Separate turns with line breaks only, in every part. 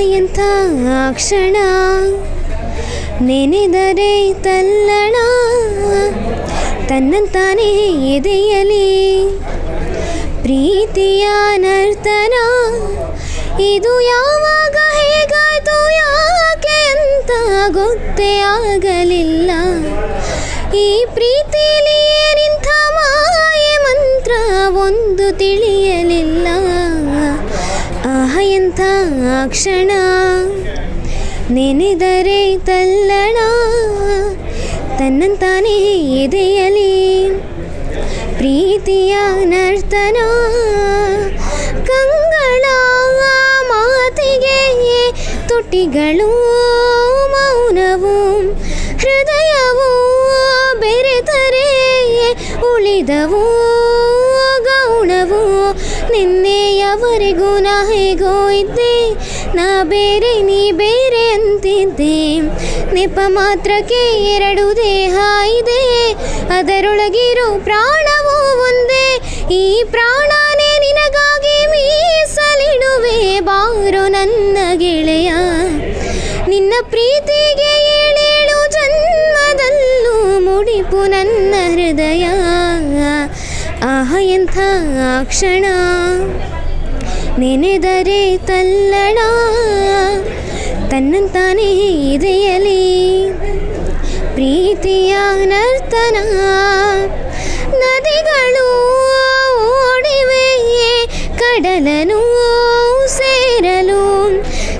ಎಂಥ ಕ್ಷಣ ನೆನೆದರೆ ತಲ್ಲಣ ತನ್ನಂತಾನೇ ಎದೆಯಲಿ. ಪ್ರೀತಿಯ ನರ್ತನ ಇದು ಯಾವಾಗ ಎಂಥ ಕ್ಷಣ? ನೆನೆದರೆ ತಲ್ಲಣ, ತನ್ನಂತಾನೇ ಎದೆಯಲಿ. ಪ್ರೀತಿಯ ನರ್ತನ, ಕಂಗಳ ಮಾತಿಗೆ ತುಟಿಗಳು ಮೌನವು, ಹೃದಯವು ಬೆರೆತರೆ, ಉಳಿದವು, ಗೌಣವು ನಿನ್ನೆಯವರೆಗೂ ನಾ ಹೇಗೋ ಇದ್ದೆ, ನಾ ಬೇರೆ, ನೀ ಬೇರೆ ಅಂತಿದ್ದೆ. ನೆಪ ಮಾತ್ರಕ್ಕೆ ಎರಡು ದೇಹ ಇದೆ, ಅದರೊಳಗಿರೋ ಪ್ರಾಣವೂ ಒಂದೇ. ಈ ಪ್ರಾಣನೇ ನಿನಗಾಗಿ ಮೀಸಲಿಡುವೆ, ಬಾರು ನನ್ನ ಗೆಳೆಯ. ನಿನ್ನ ಪ್ರೀತಿಗೆ ಏಳೇಳು ಜನ್ಮದಲ್ಲೂ ಮುಡಿಪು ನನ್ನ ಹೃದಯ. ಆಹ, ಎಂಥ ಕ್ಷಣ. ನೆನೆದರೆ ತಲ್ಲಣ ತನ್ನಂತಾನೇ ಇದೆಯಲಿ ಪ್ರೀತಿಯ ನರ್ತನ ನದಿಗಳು ಓಡಿವೆ ಕಡಲನು ಸೇರಲು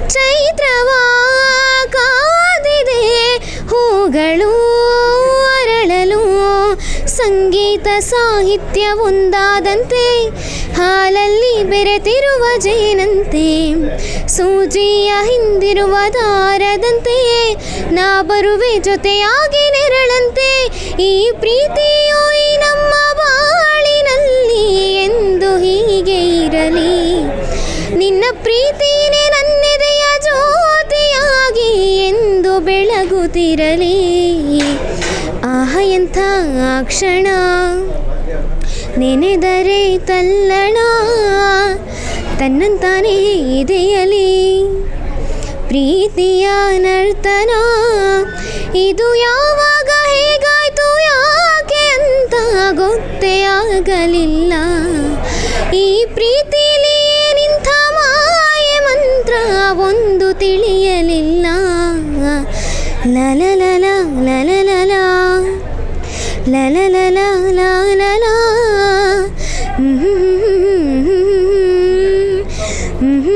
ಚೈತ್ರವ ಕಾದಿದೆ ಹೂಗಳು ಸಾಹಿತ್ಯ ಒಂದಾದಂತೆ ಹಾಲಲ್ಲಿ ಬೆರೆತಿರುವ ಜೇನಂತೆ ಸೂಜಿಯ ಹಿಂದಿರುವ ದಾರದಂತೆಯೇ, ನಾ ಬರುವೆ ಜೊತೆಯಾಗಿ ನೆರಳಂತೆ, ಈ ಪ್ರೀತಿಯು ಈ ನಮ್ಮ ಬಾಳಿನಲ್ಲಿ ಎಂದು ಹೀಗೆ ಇರಲಿ. ನಿನ್ನ ಪ್ರೀತಿಯೇ ನನ್ನೆದೆಯ ಜ್ಯೋತಿಯಾಗಿ ಎಂದು ಬೆಳಗುತ್ತಿರಲಿ. ಎಂಥ ಕ್ಷಣ? ನೆನೆದರೆ ತಲ್ಲಣ, ತನ್ನಂತಾನೇ ಇದೆಯಲಿ. ಪ್ರೀತಿಯ ನರ್ತನ, ಇದು ಯಾವಾಗ ಹೇಗಾಯ್ತು, ಯಾಕೆ ಅಂತ ಗೊತ್ತೇ ಆಗಲಿಲ್ಲ ಈ ಪ್ರೀತಿಲಿ ನಿಂತ ಮಾಯ ಮಂತ್ರ ಒಂದು ತಿಳಿಯಲಿಲ್ಲ. ಲಲ la la la la. Mm-hmm. Mm-hmm. mm-hmm, mm-hmm. mm-hmm.